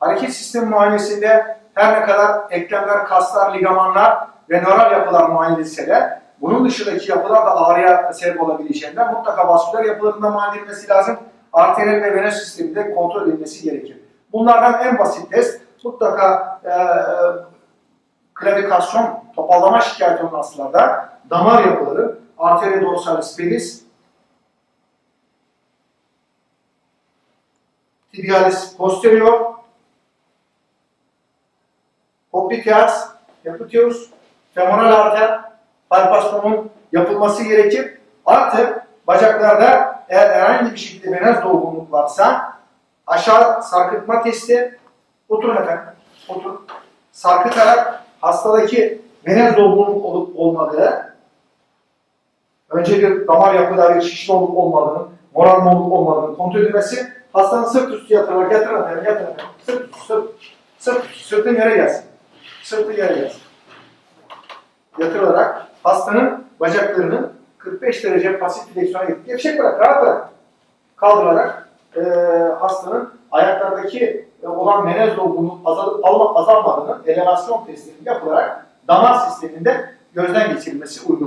Hareket sistemi muayenesinde her ne kadar eklemler, kaslar, ligamanlar ve nöral yapılar muayene edilse de bunun dışındaki yapılar da ağrıya sebep olabileceğinden mutlaka vasküler yapılarında muayene edilmesi lazım. Arteriyel ve venöz sisteminde kontrol edilmesi gerekir. Bunlardan en basit test mutlaka e, klavikasyon, topallama şikayeti olan hastalarda damar yapıları, arteria dorsalis penis, tibialis posterior, popliteus, yapıtıyoruz, femoral arter, palpastonun yapılması gerekir. Artı bacaklarda eğer herhangi bir şekilde venöz dolgunluk varsa aşağı sarkıtma testi, oturun efendim, oturun. Sarkıtarak hastadaki venöz dolgunluk olup olmadığı, önce bir damar yapıda bir şişme olup olmadığını, moral mı olup olmadığını kontrol edilmesi, hastanın sırt üstü yatırarak yatırın efendim, yatırın efendim. Sırt sırt, sırt sırtın yere gelsin. Sırtı yere gelsin. Yatırılarak hastanın bacaklarının 45 derece pasif fleksiyona gidip gevşek bırak, rahat bırak. Kaldırarak eee hastanın ayaklardaki e, olan menez dolgunluğun azalıp alma- azalmadığını elevasyon testi yapılarak damar sisteminde gözden geçirilmesi uygun.